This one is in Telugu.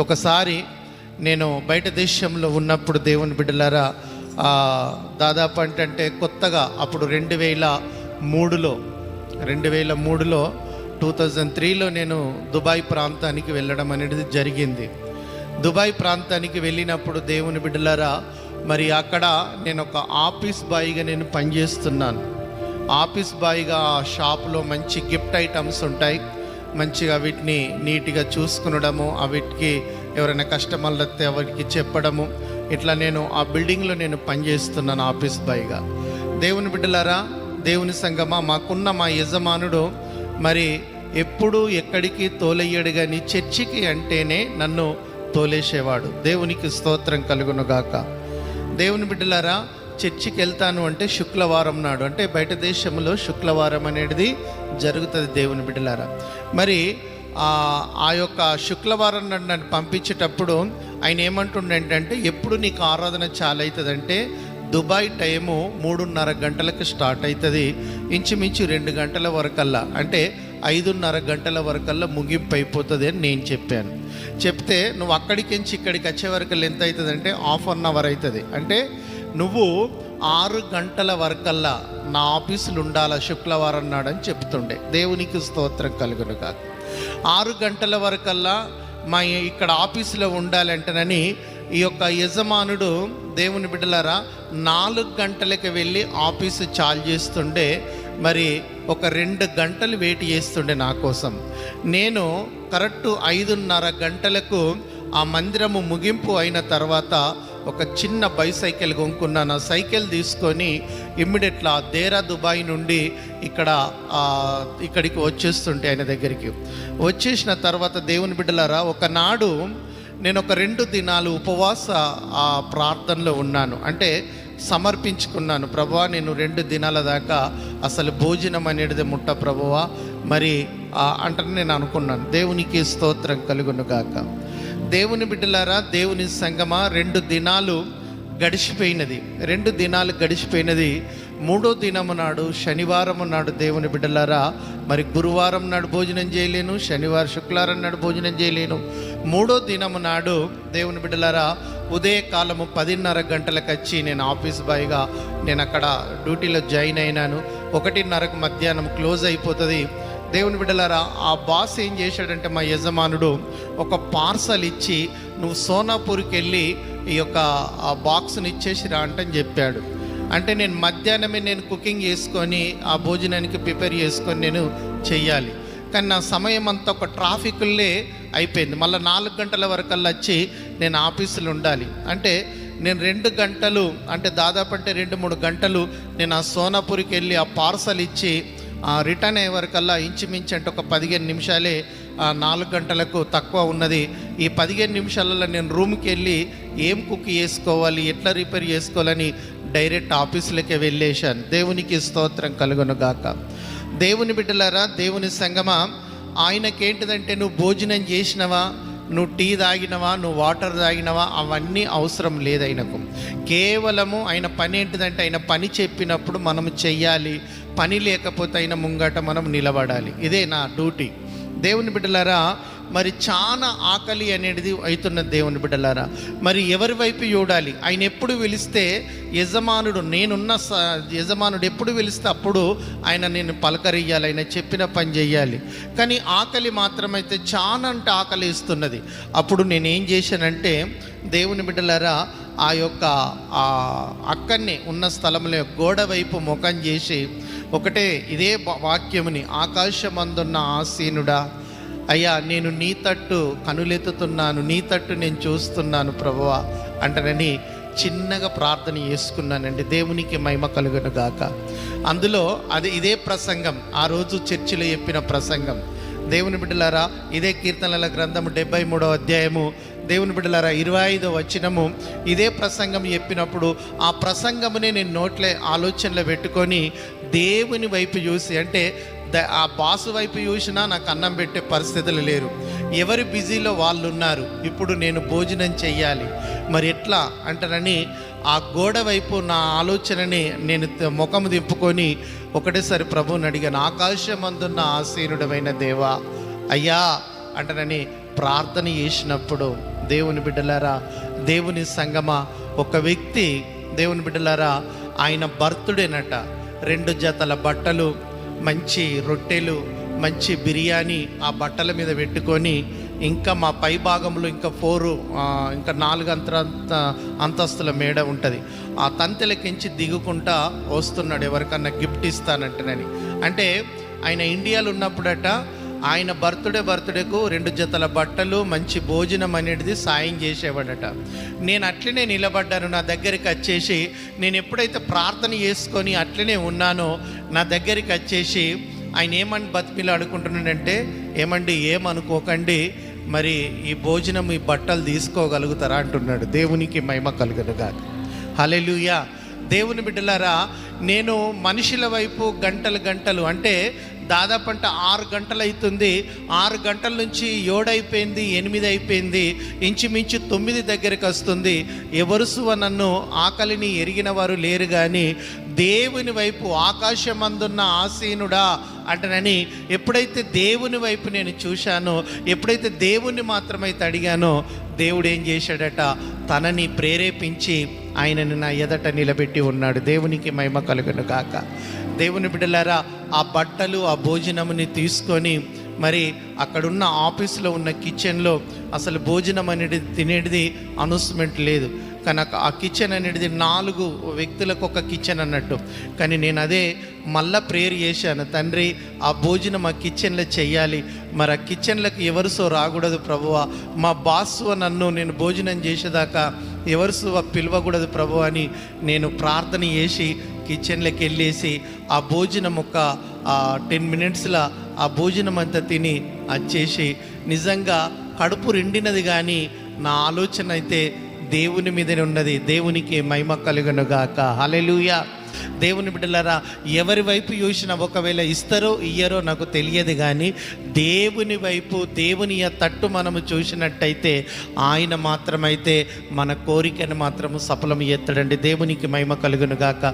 ఒకసారి నేను బయట దేశంలో ఉన్నప్పుడు దేవుని బిడ్డలారా దాదాపు అంటే కొత్తగా అప్పుడు రెండు వేల మూడులో రెండు వేల మూడులో టూ థౌజండ్ త్రీలో నేను దుబాయ్ ప్రాంతానికి వెళ్ళడం అనేది జరిగింది. దుబాయ్ ప్రాంతానికి వెళ్ళినప్పుడు దేవుని బిడ్డలారా మరి అక్కడ నేను ఒక ఆఫీస్ బాయ్గా నేను పనిచేస్తున్నాను. ఆఫీస్ బాయ్గా ఆ షాప్లో మంచి గిఫ్ట్ ఐటమ్స్ ఉంటాయి. మంచిగా వీటిని నీట్గా చూసుకునడము అవిటికి వీటికి ఎవరైనా కస్టమర్లు వస్తే వారికి చెప్పడము. ఇట్లా నేను ఆ బిల్డింగ్లో నేను పనిచేస్తున్నాను ఆఫీస్ బాయ్గా. దేవుని బిడ్డలారా దేవుని సంగమా మాకున్న మా యజమానుడు మరి ఎప్పుడు ఎక్కడికి తోలయ్యాడు కానీ చర్చికి అంటేనే నన్ను తోలేసేవాడు. దేవునికి స్తోత్రం కలుగునుగాక దేవుని బిడ్డలారా చర్చికి వెళ్తాను అంటే శుక్రవారం నాడు అంటే బయట దేశంలో శుక్రవారం అనేది జరుగుతుంది దేవుని బిడ్డలారా. మరి ఆ యొక్క శుక్రవారం నన్ను పంపించేటప్పుడు ఆయన ఏమంటుండంటే ఎప్పుడు నీకు ఆరాధన చాలా అవుతుందంటే దుబాయ్ టైము మూడున్నర గంటలకు స్టార్ట్ అవుతుంది ఇంచుమించు రెండు గంటల వరకల్లా. అంటే ఐదున్నర గంటల వరకల్లా ముగింపు అయిపోతుంది అని నేను చెప్పాను. చెప్తే నువ్వు అక్కడికి నుంచి ఇక్కడికి వచ్చే వరకు ఎంత అవుతుందంటే హాఫ్ అన్ అవర్ అవుతుంది అంటే నువ్వు ఆరు గంటల వరకల్లా నా ఆఫీసులు ఉండాల శుక్రవారం నాడని చెప్తుండే దేవునికి స్తోత్రం కలుగును కాదు ఆరు గంటల వరకల్లా మా ఇక్కడ ఆఫీసులో ఉండాలంటేనని ఈ యొక్క యజమానుడు దేవుని బిడ్డలారా నాలుగు గంటలకి వెళ్ళి ఆఫీసు చాలు చేస్తుండే. మరి ఒక రెండు గంటలు వెయిట్ చేస్తుండే నా కోసం. నేను కరెక్ట్ ఐదున్నర గంటలకు ఆ మందిరము ముగింపు అయిన తర్వాత ఒక చిన్న బైసైకిల్ కొనుక్కున్నాను. ఆ సైకిల్ తీసుకొని ఇమ్మీడియట్లా దేరా దుబాయ్ నుండి ఇక్కడ ఇక్కడికి వచ్చేస్తుంటే ఆయన దగ్గరికి. వచ్చేసిన తర్వాత దేవుని బిడ్డలారా ఒకనాడు నేను ఒక రెండు దినాలు ఉపవాస ఆ ప్రార్థనలో ఉన్నాను. అంటే సమర్పించుకున్నాను. ప్రభువా నేను రెండు దినాల దాకా అసలు భోజనం అనేది ముట్ట ప్రభువా. మరి ఆ, అంటే నేను అనుకున్నాను. దేవునికి స్తోత్రం కలుగును గాక. దేవుని బిడ్డలారా దేవుని సంగమా రెండు దినాలు గడిచిపోయినది. రెండు దినాలు గడిచిపోయినది. మూడో దినము నాడు శనివారం నాడు దేవుని బిడ్డలారా మరి గురువారం నాడు భోజనం చేయలేను శనివారం శుక్రవారం నాడు భోజనం చేయలేను. మూడో దినము నాడు దేవుని బిడ్డలారా ఉదయకాలము పదిన్నర గంటలకు వచ్చి నేను ఆఫీస్ బాయ్గా నేను అక్కడ డ్యూటీలో జాయిన్ అయినాను. ఒకటిన్నరకు మధ్యాహ్నం క్లోజ్ అయిపోతుంది. దేవుని బిడ్డలారా ఆ బాస్ ఏం చేశాడంటే మా యజమానుడు ఒక పార్సల్ ఇచ్చి నువ్వు సోనాపూర్కి వెళ్ళి ఈ యొక్క ఆ బాక్స్ని ఇచ్చేసి రా అంటని చెప్పాడు. అంటే నేను మధ్యాహ్నమే నేను కుకింగ్ చేసుకొని ఆ భోజనానికి ప్రిపేర్ చేసుకొని నేను చెయ్యాలి. కానీ నా సమయం అంతా ఒక ట్రాఫిక్లే అయిపోయింది. మళ్ళీ నాలుగు గంటల వరకల్లా వచ్చి నేను ఆఫీసులో ఉండాలి. అంటే నేను రెండు గంటలు అంటే దాదాపు అంటే రెండు మూడు గంటలు నేను ఆ సోనాపూర్కి వెళ్ళి ఆ పార్సల్ ఇచ్చి ఆ రిటర్న్ అయ్యే వరకల్లా ఇంచుమించు అంటే ఒక పదిహేను నిమిషాలే నాలుగు గంటలకు తక్కువ ఉన్నది. ఈ పదిహేను నిమిషాలలో నేను రూమ్కి వెళ్ళి ఏం కుక్ చేసుకోవాలి ఎట్లా రిపేర్ చేసుకోవాలని డైరెక్ట్ ఆఫీసులకే వెళ్ళేశాను. దేవునికి స్తోత్రం కలుగును గాక. దేవుని బిడ్డలారా దేవుని సంగమా ఆయనకేంటిదంటే నువ్వు భోజనం చేసినవా నువ్వు టీ తాగినవా నువ్వు వాటర్ తాగినవా అవన్నీ అవసరం లేదు ఆయనకు కేవలము ఆయన పని ఏంటిదంటే ఆయన పని చెప్పినప్పుడు మనం చెయ్యాలి పని లేకపోతే అయినా ముంగట మనం నిలబడాలి. ఇదే నా డ్యూటీ. దేవుని బిడ్డలారా మరి చాలా ఆకలి అనేది అవుతున్న దేవుని బిడ్డలారా మరి ఎవరి వైపు చూడాలి ఆయన ఎప్పుడు పిలిస్తే యజమానుడు నేనున్న స- యజమానుడు ఎప్పుడు పిలిస్తే అప్పుడు ఆయన నేను పలకరియ్యాలి ఆయన చెప్పిన పని చేయాలి కానీ ఆకలి మాత్రమైతే చాలా అంటే ఆకలి ఇస్తున్నది. అప్పుడు నేను ఏం చేశానంటే దేవుని బిడ్డలారా ఆ యొక్క అక్కడనే ఉన్న స్థలంలో గోడ వైపు ముఖం చేసి ఒకటే ఇదే వాక్యముని ఆకాశమందున్న ఆసీనుడా. అయ్యా నేను నీ తట్టు కనులెత్తుతున్నాను నీ తట్టు నేను చూస్తున్నాను ప్రభువా. అంటనని చిన్నగా ప్రార్థన చేసుకున్నానండి దేవునికి మహిమ కలుగును గాక. అందులో అది ఇదే ప్రసంగం ఆ రోజు చర్చిలో చెప్పిన ప్రసంగం. దేవుని బిడ్డలారా ఇదే కీర్తనల గ్రంథము డెబ్బై మూడో అధ్యాయము దేవుని బిడ్డలారా ఇరవై ఐదో వచ్చినము ఇదే ప్రసంగం చెప్పినప్పుడు ఆ ప్రసంగమునే నేను నోట్లే ఆలోచనలో పెట్టుకొని దేవుని వైపు చూసి అంటే ద- ఆ బాసు వైపు చూసినా నాకు అన్నం పెట్టే పరిస్థితులు లేరు. ఎవరి బిజీలో వాళ్ళు ఉన్నారు ఇప్పుడు నేను భోజనం చెయ్యాలి. మరి ఎట్లా అంటారని ఆ గోడ వైపు నా ఆలోచనని నేను ముఖం దింపుకొని ఒకటేసారి ప్రభువుని అడిగాను ఆకాశమందున్న ఆసీనుడమైన దేవా? అయ్యా అంటనని ప్రార్థన చేసినప్పుడు దేవుని బిడ్డలారా దేవుని సంగమ? ఒక వ్యక్తి దేవుని బిడ్డలారా ఆయన భర్తుడేనట రెండు జతల బట్టలు మంచి రొట్టెలు మంచి బిర్యానీ ఆ బట్టల మీద పెట్టుకొని ఇంకా మా పై భాగంలో ఇంకా ఫోరు ఇంకా నాలుగు అంతర అంతస్తుల మేడ ఉంటుంది. ఆ తంతెలకించి దిగుకుంటా వస్తున్నాడు ఎవరికన్నా గిఫ్ట్ ఇస్తానంటేనని. అంటే ఆయన ఇండియాలో ఉన్నప్పుడట ఆయన బర్త్డే బర్త్డేకు రెండు జతల బట్టలు మంచి భోజనం అనేది సాయం చేసేవాడట. నేను అట్లనే నిలబడ్డాను నా దగ్గరికి వచ్చేసి నేను ఎప్పుడైతే ప్రార్థన చేసుకొని అట్లనే ఉన్నానో నా దగ్గరికి వచ్చేసి ఆయన ఏమని బతిమిలు అడుకుంటున్నాడంటే ఏమండి ఏమనుకోకండి మరి ఈ భోజనం ఈ బట్టలు తీసుకోగలుగుతారా? అంటున్నాడు. దేవునికి మహిమ కలుగునుగా హలెలుయా దేవుని బిడ్డలారా నేను మనుషుల వైపు గంటలు గంటలు అంటే దాదాపు అంటే ఆరు గంటలు అవుతుంది ఆరు గంటల నుంచి ఏడైపోయింది ఎనిమిది అయిపోయింది ఇంచుమించు తొమ్మిది దగ్గరికి వస్తుంది ఎవరుసువ నన్ను ఆకలిని ఎరిగిన వారు లేరు కానీ దేవుని వైపు ఆకాశమందున్న ఆసీనుడా అంటనని ఎప్పుడైతే దేవుని వైపు నేను చూశానో ఎప్పుడైతే దేవుణ్ణి మాత్రమైతే అడిగానో దేవుడు ఏం చేశాడట? తనని ప్రేరేపించి ఆయనను నా ఎదట నిలబెట్టి ఉన్నాడు. దేవునికి మహిమ కలుగును కాక దేవుని బిడ్డలారా ఆ బట్టలు ఆ భోజనముని తీసుకొని మరి అక్కడున్న ఆఫీస్లో ఉన్న కిచెన్లో అసలు భోజనం అనేది తినేది అనౌన్స్మెంట్ లేదు. కానీ ఆ- కిచెన్ అనేది నాలుగు వ్యక్తులకు ఒక కిచెన్ అన్నట్టు. కానీ నేను అదే మళ్ళా ప్రేయర్ చేశాను. తండ్రి ఆ భోజనం ఆ కిచెన్లో చెయ్యాలి మరి ఆ కిచెన్లకు ఎవరిసో రాకూడదు ప్రభువా. మా బాసు నన్ను నేను భోజనం చేసేదాకా ఎవరిసో పిలవకూడదు ప్రభు అని నేను ప్రార్థన చేసి కిచెన్లోకి వెళ్ళేసి ఆ భోజనం ఒక టెన్ మినిట్స్లో ఆ భోజనం అంతా తిని వచ్చేసి నిజంగా కడుపు రెండినది కానీ నా ఆలోచన అయితే దేవుని మీదనే ఉన్నది. దేవునికి మహిమ కలుగునుగాక. హలెలుయా దేవుని బిడ్డలారా ఎవరి వైపు చూసినా ఒకవేళ ఇస్తారో ఇయ్యరో నాకు తెలియదు కానీ దేవుని వైపు దేవుని య తట్టు మనము చూసినట్టయితే ఆయన మాత్రమైతే మన కోరికను మాత్రము సఫలం ఎత్తడండి దేవునికి మహిమ కలుగును గాక